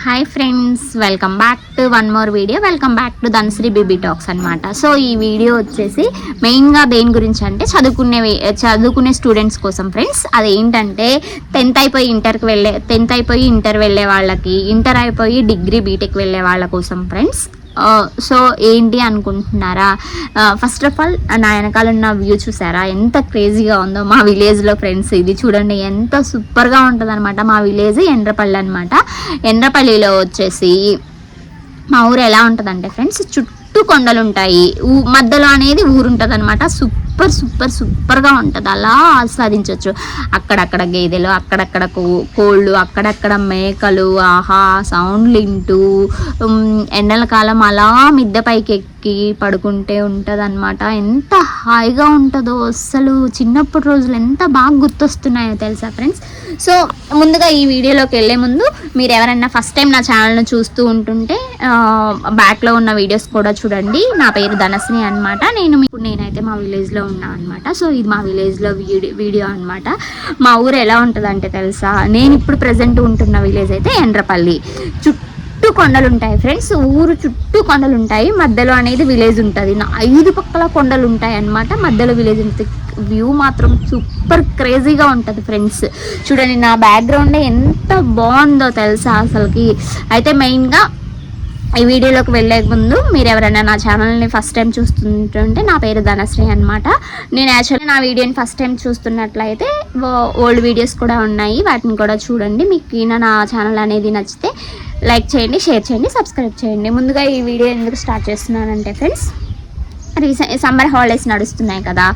Hi friends welcome back to one more video welcome back to Dhanashree BB talks అనమాట so ఈ video వచ్చేసి మెయిన్గా దేని గురించి అంటే చదువుకునే eh, చదువుకునే స్టూడెంట్స్ కోసం ఫ్రెండ్స్ అదేంటంటే టెన్త్ అయిపోయి ఇంటర్కి వెళ్ళే టెన్త్ అయిపోయి ఇంటర్ వెళ్ళే వాళ్ళకి ఇంటర్ అయిపోయి డిగ్రీ బీటెక్ వెళ్ళే వాళ్ళ కోసం ఫ్రెండ్స్ సో ఏంటి అనుకుంటున్నారా? ఫస్ట్ ఆఫ్ ఆల్ నా వెనకాల ఉన్న వ్యూ చూసారా? ఎంత క్రేజీగా ఉందో మా విలేజ్లో ఫ్రెండ్స్ ఇది చూడండి ఎంత సూపర్గా ఉంటుంది అనమాట మా విలేజ్ ఎండ్రపల్లి అనమాట ఎండ్రపల్లిలో వచ్చేసి మా ఊరు ఎలా ఉంటుందంటే ఫ్రెండ్స్ చుట్టూ కొండలు ఉంటాయి ఊ- మధ్యలో అనేది ఊరు ఉంటుంది అనమాట సూపర్ సూపర్ సూపర్ సూపర్గా ఉంటుంది. అలా ఆస్వాదించవచ్చు అక్కడక్కడ గేదెలు అక్కడక్కడ కో- కోళ్ళు అక్కడక్కడ మేకలు ఆహా సౌండ్లు వింటూ ఎండల కాలం అలా మిద్దె పైకి ఎక్కి పడుకుంటే ఉంటుంది అనమాట ఎంత హాయిగా ఉంటుందో అసలు చిన్నప్పటి రోజులు ఎంత బాగా గుర్తొస్తున్నాయో తెలుసా ఫ్రెండ్స్? సో ముందుగా ఈ వీడియోలోకి వెళ్ళే ముందు మీరు ఎవరైనా ఫస్ట్ టైం నా ఛానల్ను చూస్తూ ఉంటుంటే బ్యాక్లో ఉన్న వీడియోస్ కూడా చూడండి. నా పేరు ధనస్ని అనమాట నేను మీకు నేనైతే మా విలేజ్లో ఉన్నా అనమాట సో ఇది మా విలేజ్లో వీడియో వీడియో అనమాట మా ఊరు ఎలా ఉంటుందంటే తెలుసా? నేను ఇప్పుడు ప్రజెంట్ ఉంటున్న విలేజ్ అయితే ఎండ్రపల్లి. చుట్టూ కొండలు ఉంటాయి ఫ్రెండ్స్. ఊరు చుట్టూ కొండలు ఉంటాయి మధ్యలో అనేది విలేజ్ ఉంటుంది. నా ఐదు పక్కల కొండలు ఉంటాయి అన్నమాట మధ్యలో విలేజ్ ఉంటుంది వ్యూ మాత్రం సూపర్ క్రేజీగా ఉంటుంది ఫ్రెండ్స్. చూడండి నా బ్యాక్గ్రౌండ్ ఎంత బాగుందో తెలుసా అసలుకి. అయితే మెయిన్గా ఈ వీడియోలోకి వెళ్ళే ముందు మీరు ఎవరైనా నా ఛానల్ని ఫస్ట్ టైం చూస్తుంటుంటే నా పేరు ధనశ్రీ అనమాట నేను యాక్చువల్లీ నా వీడియోని ఫస్ట్ టైం చూస్తున్నట్లయితే ఓల్డ్ వీడియోస్ కూడా ఉన్నాయి. వాటిని కూడా చూడండి. మీకు నా ఛానల్ అనేది నచ్చితే లైక్ చేయండి షేర్ చేయండి సబ్స్క్రైబ్ చేయండి. ముందుగా ఈ వీడియో ఎందుకు స్టార్ట్ చేస్తున్నానంటే ఫ్రెండ్స్ రీసెంట్ సమ్మర్ హాలిడేస్ నడుస్తున్నాయి కదా.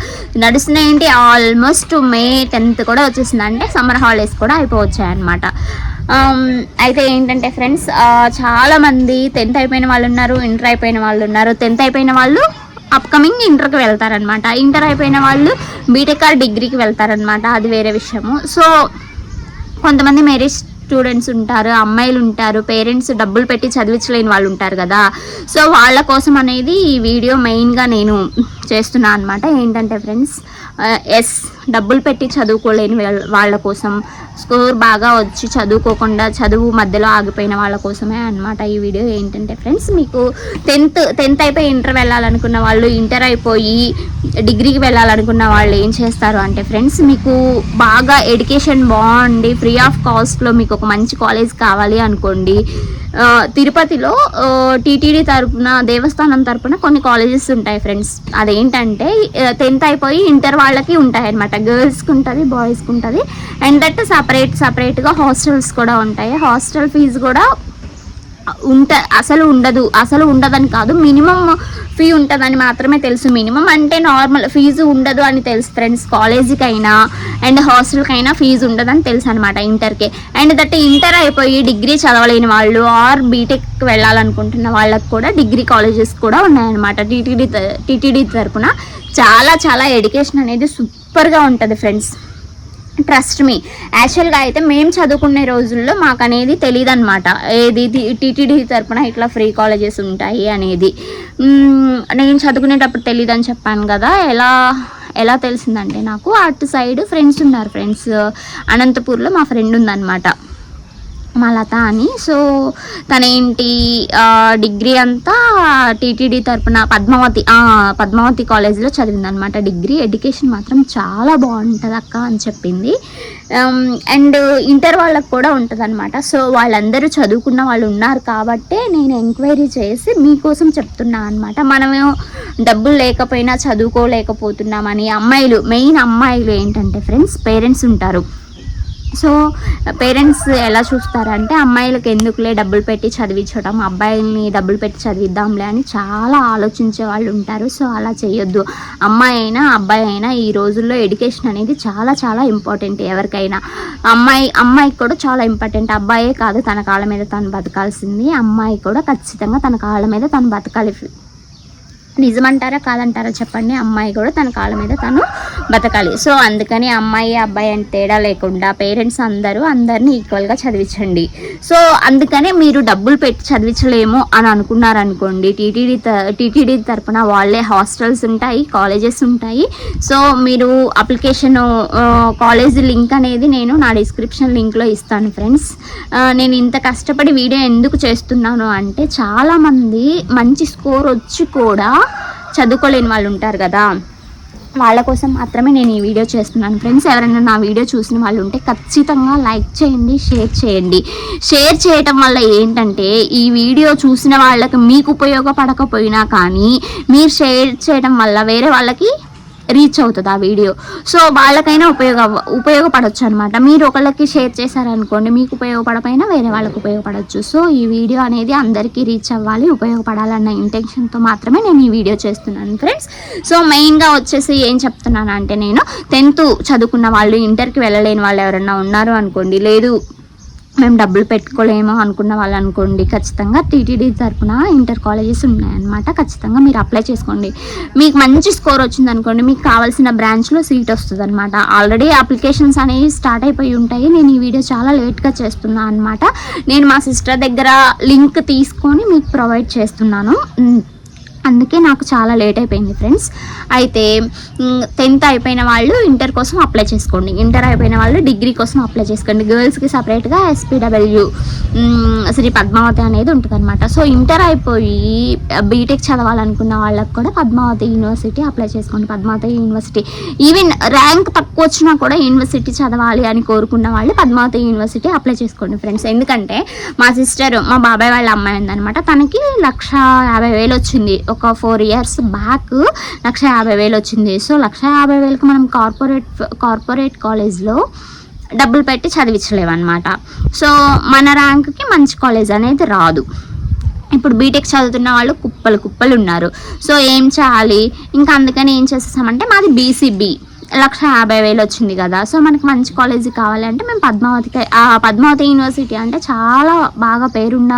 నడుస్తున్నాయి ఏంటి ఆల్మోస్ట్ మే టెన్త్ కూడా వచ్చేసింది అంటే సమ్మర్ హాలిడేస్ కూడా అయిపోవచ్చాయి అనమాట Um, అయితే ఏంటంటే ఫ్రెండ్స్ చాలామంది టెన్త్ అయిపోయిన వాళ్ళు ఉన్నారు ఇంటర్ అయిపోయిన వాళ్ళు ఉన్నారు. టెన్త్ అయిపోయిన వాళ్ళు అప్కమింగ్ ఇంటర్కి వెళ్తారనమాట ఇంటర్ అయిపోయిన వాళ్ళు బీటెక్ ఆర్ డిగ్రీకి వెళ్తారనమాట అది వేరే విషయము. సో కొంతమంది మ్యారేజ్ స్టూడెంట్స్ ఉంటారు అమ్మాయిలు ఉంటారు పేరెంట్స్ డబ్బులు పెట్టి చదివించలేని వాళ్ళు ఉంటారు కదా. సో వాళ్ళ కోసం అనేది ఈ వీడియో మెయిన్గా నేను చేస్తున్నా అనమాట ఏంటంటే ఫ్రెండ్స్ ఎస్ డబ్బులు పెట్టి చదువుకోలేని వాళ్ళ- వాళ్ళ కోసం స్కోర్ బాగా వచ్చి చదువుకోకుండా చదువు మధ్యలో ఆగిపోయిన వాళ్ళ కోసమే అనమాట ఈ వీడియో. ఏంటంటే ఫ్రెండ్స్ మీకు టెన్త్ టెన్త్ అయిపోయి ఇంటర్ వెళ్ళాలనుకున్న వాళ్ళు ఇంటర్ అయిపోయి డిగ్రీకి వెళ్ళాలనుకున్న వాళ్ళు ఏం చేస్తారు అంటే ఫ్రెండ్స్ మీకు బాగా ఎడ్యుకేషన్ బాగుండి ఫ్రీ ఆఫ్ కాస్ట్లో మీకు ఒక మంచి కాలేజ్ కావాలి అనుకోండి తిరుపతిలో టీటీడీ తరపున దేవస్థానం తరపున కొన్ని కాలేజెస్ ఉంటాయి ఫ్రెండ్స్. అదేంటంటే టెన్త్ అయిపోయి ఇంటర్ వాళ్ళకి ఉంటాయి అనమాట గర్ల్స్కి ఉంటుంది బాయ్స్కి ఉంటుంది అండ్ దట్ సపరేట్ సపరేట్గా హాస్టల్స్ కూడా ఉంటాయి. హాస్టల్ ఫీజు కూడా ఉంట అసలు ఉండదు. అసలు ఉండదని కాదు. మినిమం ఫీ ఉంటుందని మాత్రమే తెలుసు. మినిమం అంటే నార్మల్ ఫీజు ఉండదు అని తెలుసు ఫ్రెండ్స్. కాలేజీకి అయినా అండ్ హాస్టల్కి అయినా ఫీజు ఉండదని తెలుసు అనమాట ఇంటర్కి. అండ్ దట్ ఇంటర్ అయిపోయి డిగ్రీ చదవలేని వాళ్ళు ఆర్ బీటెక్ వెళ్ళాలనుకుంటున్న వాళ్ళకి కూడా డిగ్రీ కాలేజెస్ కూడా ఉన్నాయన్నమాట. టీటీడీ టీటీడీ తరఫున చాలా చాలా ఎడ్యుకేషన్ అనేది సూపర్గా ఉంటుంది ఫ్రెండ్స్. ట్రస్ట్ మీ యాక్చువల్గా అయితే మేము చదువుకునే రోజుల్లో మాకు అనేది తెలియదు అనమాట ఏది టీటీడీ తరపున ఇట్లా ఫ్రీ కాలేజెస్ ఉంటాయి అనేది. నేను చదువుకునేటప్పుడు తెలియదు అని చెప్పాను కదా ఎలా ఎలా తెలిసిందంటే నాకు అటు సైడ్ ఫ్రెండ్స్ ఉన్నారు ఫ్రెండ్స్. అనంతపూర్లో మా ఫ్రెండ్ ఉందన్నమాట మా లత అని. సో తనేంటి డిగ్రీ అంతా టీటీడీ తరపున పద్మావతి పద్మావతి కాలేజ్లో చదివిందనమాట. డిగ్రీ ఎడ్యుకేషన్ మాత్రం చాలా బాగుంటుంది అక్క అని చెప్పింది. అండ్ ఇంటర్ వాళ్ళకి కూడా ఉంటుంది సో వాళ్ళందరూ చదువుకున్న వాళ్ళు ఉన్నారు కాబట్టే నేను ఎంక్వైరీ చేసి మీకోసం చెప్తున్నా అనమాట. మనము డబ్బులు లేకపోయినా చదువుకోలేకపోతున్నామని అమ్మాయిలు మెయిన్ అమ్మాయిలు ఏంటంటే ఫ్రెండ్స్ పేరెంట్స్ ఉంటారు. సో పేరెంట్స్ ఎలా చూస్తారంటే అమ్మాయిలకు ఎందుకులే డబ్బులు పెట్టి చదివించడం అబ్బాయిల్ని డబ్బులు పెట్టి చదివిద్దాంలే అని చాలా ఆలోచించే వాళ్ళు ఉంటారు. సో అలా చేయొద్దు. అమ్మాయి అయినా అబ్బాయి అయినా ఈ రోజుల్లో ఎడ్యుకేషన్ అనేది చాలా చాలా ఇంపార్టెంట్ ఎవరికైనా. అమ్మాయి అమ్మాయికి కూడా చాలా ఇంపార్టెంట్. అబ్బాయే కాదు తన కాళ్ళ మీద తను బతకాల్సింది. అమ్మాయి కూడా ఖచ్చితంగా తన కాళ్ళ మీద తను బతకాలి. నిజమంటారా కాదంటారా చెప్పండి. అమ్మాయి కూడా తన కాళ్ళ మీద తను బతకాలి. సో అందుకని అమ్మాయి అబ్బాయి అని తేడా లేకుండా పేరెంట్స్ అందరూ అందరినీ ఈక్వల్గా చదివించండి. సో అందుకనే మీరు డబ్బులు పెట్టి చదివించలేము అని అనుకున్నారనుకోండి. టీటీడీ టీటీడీ తరపున వాళ్ళే హాస్టల్స్ ఉంటాయి కాలేజెస్ ఉంటాయి. సో మీరు అప్లికేషన్ కాలేజ్ లింక్ అనేది నేను నా డిస్క్రిప్షన్ లింక్లో ఇస్తాను ఫ్రెండ్స్. నేను ఇంత కష్టపడి వీడియో ఎందుకు చేస్తున్నాను అంటే చాలామంది మంచి స్కోర్ వచ్చి కూడా చదువుకోలేని వాళ్ళు ఉంటారు కదా. వాళ్ళ కోసం మాత్రమే నేను ఈ వీడియో చేస్తున్నాను ఫ్రెండ్స్. ఎవరైనా నా వీడియో చూసిన వాళ్ళు ఉంటే ఖచ్చితంగా లైక్ చేయండి షేర్ చేయండి. షేర్ చేయటం వల్ల ఏంటంటే ఈ వీడియో చూసిన వాళ్ళకి మీకు ఉపయోగపడకపోయినా కానీ మీరు షేర్ చేయడం వల్ల వేరే వాళ్ళకి రీచ్ అవుతుంది ఆ వీడియో సో వాళ్ళకైనా ఉపయోగ ఉపయోగపడవచ్చు అనమాట మీరు ఒకళ్ళకి షేర్ చేశారనుకోండి మీకు ఉపయోగపడపోయినా వేరే వాళ్ళకి ఉపయోగపడవచ్చు సో ఈ వీడియో అనేది అందరికీ రీచ్ అవ్వాలి ఉపయోగపడాలన్న ఇంటెన్షన్తో మాత్రమే నేను ఈ వీడియో చేస్తున్నాను ఫ్రెండ్స్ సో మెయిన్గా వచ్చేసి ఏం చెప్తున్నాను అంటే నేను టెన్త్ చదువుకున్న వాళ్ళు ఇంటర్కి వెళ్ళలేని వాళ్ళు ఎవరన్నా ఉన్నారు అనుకోండి లేదు మేము డబ్బులు పెట్టుకోలేము అనుకున్న వాళ్ళు అనుకోండి ఖచ్చితంగా టీటీడీ తరఫున ఇంటర్ కాలేజెస్ ఉన్నాయన్నమాట. ఖచ్చితంగా మీరు అప్లై చేసుకోండి. మీకు మంచి స్కోర్ వచ్చింది అనుకోండి మీకు కావాల్సిన బ్రాంచ్లో సీట్ వస్తుంది అనమాట ఆల్రెడీ అప్లికేషన్స్ అనేవి స్టార్ట్ అయిపోయి ఉంటాయి. నేను ఈ వీడియో చాలా లేట్గా చేస్తున్నాను అనమాట నేను మా సిస్టర్ దగ్గర లింక్ తీసుకొని మీకు ప్రొవైడ్ చేస్తున్నాను. అందుకే నాకు చాలా లేట్ అయిపోయింది ఫ్రెండ్స్. అయితే టెన్త్ అయిపోయిన వాళ్ళు ఇంటర్ కోసం అప్లై చేసుకోండి. ఇంటర్ అయిపోయిన వాళ్ళు డిగ్రీ కోసం అప్లై చేసుకోండి. గర్ల్స్కి సపరేట్గా ఎస్పీడబ్ల్యూ శ్రీ పద్మావతి అనేది ఉంటుందన్నమాట. సో ఇంటర్ అయిపోయి బీటెక్ చదవాలనుకున్న వాళ్ళకి కూడా పద్మావతి యూనివర్సిటీ అప్లై చేసుకోండి. పద్మావతి యూనివర్సిటీ. ఈవెన్ ర్యాంక్ తక్కువ వచ్చినా కూడా యూనివర్సిటీ చదవాలి అని కోరుకున్న వాళ్ళు పద్మావతి యూనివర్సిటీ అప్లై చేసుకోండి ఫ్రెండ్స్. ఎందుకంటే మా సిస్టర్ మా బాబాయ్ వాళ్ళ అమ్మాయి ఉందనమాట తనకి లక్ష యాభై వేలు వచ్చింది. ఒక ఫోర్ ఇయర్స్ బ్యాక్ లక్ష యాభై వేలు వచ్చింది. సో లక్ష యాభై వేలకు మనం కార్పొరేట్ కార్పొరేట్ కాలేజ్లో డబ్బులు పెట్టి చదివించలేమన్నమాట. సో మన ర్యాంక్కి మంచి కాలేజ్ అనేది రాదు. ఇప్పుడు బీటెక్ చదువుతున్న వాళ్ళు కుప్పలు కుప్పలు ఉన్నారు. సో ఏం చేయాలి? ఇంకా అందుకని ఏం చేసేసామంటే మాది బీసీబీ లక్ష యాభై వేలు వచ్చింది కదా. సో మనకి మంచి కాలేజీ కావాలంటే మేము పద్మావతికి పద్మావతి యూనివర్సిటీ అంటే చాలా బాగా పేరున్న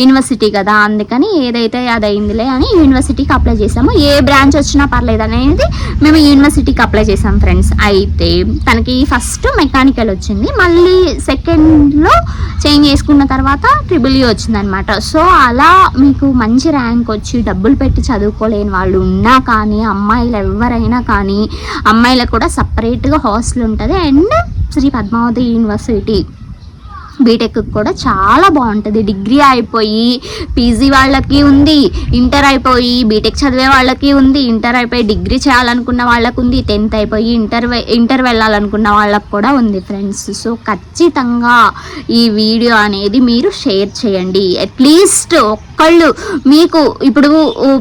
యూనివర్సిటీ కదా. అందుకని ఏదైతే అది అయిందిలే అని యూనివర్సిటీకి అప్లై చేసాము ఏ బ్రాంచ్ వచ్చినా పర్లేదు అనేది మేము యూనివర్సిటీకి అప్లై చేసాం ఫ్రెండ్స్. అయితే తనకి ఫస్ట్ మెకానికల్ వచ్చింది. మళ్ళీ సెకండ్లో చేంజ్ చేసుకున్న తర్వాత ట్రిబుల్ ఈ వచ్చిందనమాట. సో అలా మీకు మంచి ర్యాంక్ వచ్చి డబ్బులు పెట్టి చదువుకోలేని వాళ్ళు ఉన్నా కానీ అమ్మాయిలు ఎవరైనా కానీ అమ్మాయి అమ్మాయిలకు కూడా సపరేట్గా హాస్టల్ ఉంటుంది. And Sri Padmavathi university B Tech కూడా చాలా బాగుంటుంది. డిగ్రీ అయిపోయి పీజీ వాళ్ళకి ఉంది ఇంటర్ అయిపోయి బీటెక్ చదివే వాళ్ళకి ఉంది ఇంటర్ అయిపోయి డిగ్రీ చేయాలనుకున్న వాళ్ళకు ఉంది టెన్త్ అయిపోయి ఇంటర్ ఇంటర్ వెళ్ళాలనుకున్న వాళ్ళకు కూడా ఉంది ఫ్రెండ్స్ సో ఖచ్చితంగా ఈ వీడియో అనేది మీరు షేర్ చేయండి. అట్లీస్ట్ ఒక్కళ్ళు మీకు ఇప్పుడు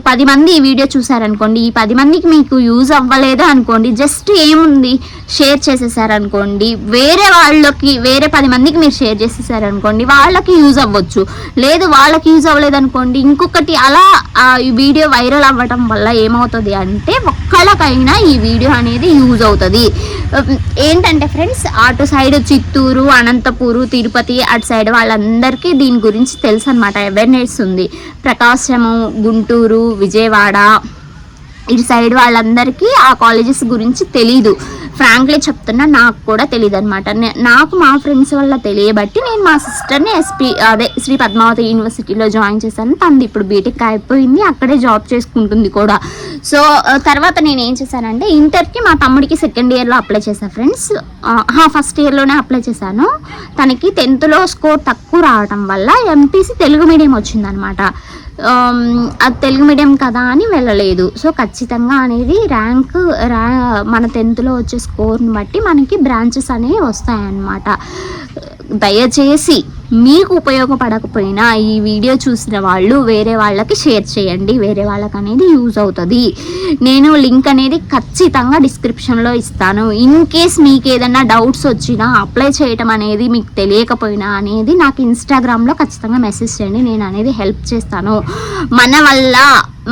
పది మంది ఈ వీడియో చూసారనుకోండి ఈ పది మందికి మీకు యూజ్ అవ్వలేదు అనుకోండి జస్ట్ ఏముంది షేర్ చేసేసారనుకోండి వేరే వాళ్ళకి వేరే పది మందికి మీరు షేర్ చేసేసారనుకోండి వాళ్ళకి యూజ్ అవ్వచ్చు. లేదు వాళ్ళకి యూజ్ అవ్వలేదు అనుకోండి ఇంకొకటి అలా ఈ వీడియో వైరల్ అవ్వటం వల్ల ఏమవుతుంది అంటే ఒక్కళ్ళకైనా ఈ వీడియో అనేది యూజ్ అవుతుంది. ఏంటంటే ఫ్రెండ్స్ అటు సైడ్ చిత్తూరు అనంతపూరు తిరుపతి అటు సైడ్ వాళ్ళందరికీ దీని గురించి తెలుసు అనమాట అవేర్నెస్ ఉంది. ప్రకాశము గుంటూరు విజయవాడ ఇటు సైడ్ వాళ్ళందరికీ ఆ కాలేజెస్ గురించి తెలీదు. ఫ్రాంక్లీ చెప్తున్నా నాకు కూడా తెలియదు అనమాట నాకు మా ఫ్రెండ్స్ వల్ల తెలియబట్టి నేను మా సిస్టర్ని ఎస్పీ అదే శ్రీ పద్మావతి యూనివర్సిటీలో జాయిన్ చేశాను. తనది ఇప్పుడు బీటెక్ అయిపోయింది. అక్కడే జాబ్ చేసుకుంటుంది కూడా. సో తర్వాత నేను ఏం చేశానంటే ఇంటర్కి మా తమ్ముడికి సెకండ్ ఇయర్లో అప్లై చేశాను ఫ్రెండ్స్. ఫస్ట్ ఇయర్లోనే అప్లై చేశాను. తనకి టెన్త్లో స్కోర్ తక్కువ రావడం వల్ల ఎంపీసీ తెలుగు మీడియం వచ్చిందనమాట అది తెలుగు మీడియం కదా అని వెళ్ళలేదు. సో ఖచ్చితంగా అనేది ర్యాంక్ ర్యా మన టెన్త్లో వచ్చే స్కోర్ని బట్టి మనకి బ్రాంచెస్ అనేవి వస్తాయన్నమాట. దయచేసి మీకు ఉపయోగపడకపోయినా ఈ వీడియో చూసిన వాళ్ళు వేరే వాళ్ళకి షేర్ చేయండి. వేరే వాళ్ళకి అనేది యూజ్ అవుతుంది. నేను లింక్ అనేది ఖచ్చితంగా డిస్క్రిప్షన్లో ఇస్తాను. ఇన్ కేస్ మీకు ఏదైనా డౌట్స్ వచ్చినా అప్లై చేయటం అనేది మీకు తెలియకపోయినా అనేది నాకు ఇన్స్టాగ్రామ్లో ఖచ్చితంగా మెసేజ్ చేయండి. నేను అనేది హెల్ప్ చేస్తాను. మన వల్ల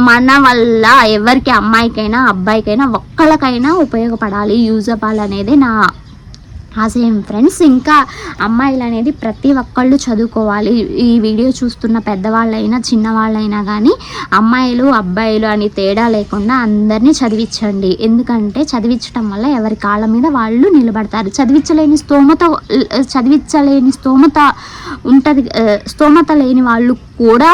మన వల్ల ఎవరికి అమ్మాయికైనా అబ్బాయికైనా ఒక్కళ్ళకైనా ఉపయోగపడాలి. యూజ్ అవ్వాలి అనేది నా ఆశయం ఫ్రెండ్స్ ఇంకా అమ్మాయిలు అనేది ప్రతి ఒక్కళ్ళు చదువుకోవాలి. ఈ వీడియో చూస్తున్న పెద్దవాళ్ళైనా చిన్నవాళ్ళైనా కానీ అమ్మాయిలు అబ్బాయిలు అని తేడా లేకుండా అందరినీ చదివించండి. ఎందుకంటే చదివించడం వల్ల ఎవరి కాళ్ళ మీద వాళ్ళు నిలబడతారు. చదివించలేని స్తోమత చదివించలేని స్తోమత ఉంటుంది స్తోమత లేని వాళ్ళు కూడా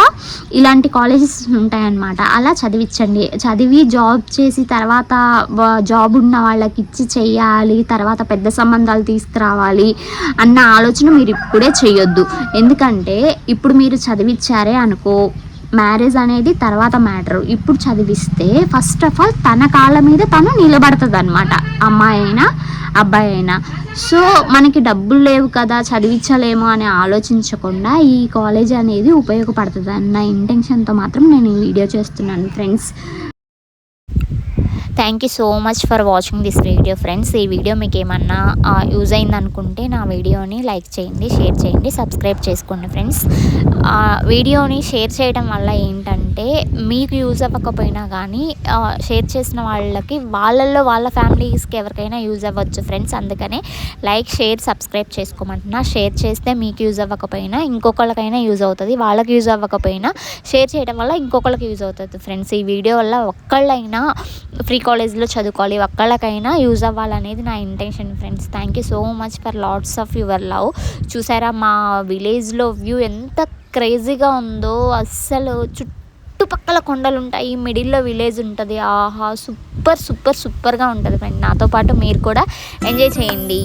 ఇలాంటి కాలేజెస్ ఉంటాయన్నమాట. అలా చదివించండి. చదివి జాబ్ చేసి తర్వాత జాబ్ ఉన్న వాళ్ళకి ఇచ్చి చేయాలి తర్వాత పెద్ద సంబంధాలు తీసుకురావాలి అన్న ఆలోచన మీరు ఇప్పుడే చేయొద్దు. ఎందుకంటే ఇప్పుడు మీరు చదివించారే అనుకో మ్యారేజ్ అనేది తర్వాత మ్యాటర్. ఇప్పుడు చదివిస్తే ఫస్ట్ ఆఫ్ ఆల్ తన కాళ్ళ మీద తను నిలబడుతుంది అనమాట అమ్మాయి అయినా అబ్బాయి అయినా. సో మనకి డబ్బులు లేవు కదా చదివించలేము అని ఆలోచించకుండా ఈ కాలేజ్ అనేది ఉపయోగపడుతుంది అన్న ఇంటెన్షన్తో మాత్రం నేను ఈ వీడియో చేస్తున్నాను friends thank you so much for watching this video friends ఈ వీడియో మీకు ఏమన్నా యూజ్ అయిందనుకుంటే నా వీడియోని లైక్ చేయండి షేర్ చేయండి సబ్స్క్రైబ్ చేసుకోండి ఫ్రెండ్స్ వీడియోని షేర్ చేయడం వల్ల ఏంటంటే మీకు యూజ్ అవ్వకపోయినా కానీ షేర్ చేసిన వాళ్ళకి వాళ్ళల్లో వాళ్ళ ఫ్యామిలీస్కి ఎవరికైనా యూజ్ అవ్వచ్చు ఫ్రెండ్స్ అందుకనే లైక్ షేర్ సబ్స్క్రైబ్ చేసుకోమంటున్నా. షేర్ చేస్తే మీకు యూజ్ అవ్వకపోయినా ఇంకొకరికైనా యూజ్ అవుతుంది. వాళ్ళకి యూజ్ అవ్వకపోయినా షేర్ చేయడం వల్ల ఇంకొకరికి యూజ్ అవుతుంది ఫ్రెండ్స్ ఈ వీడియో వల్ల ఒక్కళ్ళైనా ఫ్రీ కాలేజ్లో చదువుకోవాలి. ఒక్కళ్ళకైనా యూజ్ అవ్వాలనేది నా intention friends thank you so much for lots of your love చూసారా మా విలేజ్లో వ్యూ ఎంత క్రేజీగా ఉందో. అస్సలు చుట్టుపక్కల కొండలు ఉంటాయి మిడిల్లో విలేజ్ ఉంటుంది. ఆహా సూపర్ సూపర్ సూపర్గా ఉంటుంది ఫ్రెండ్ నాతో పాటు మీరు కూడా ఎంజాయ్ చేయండి.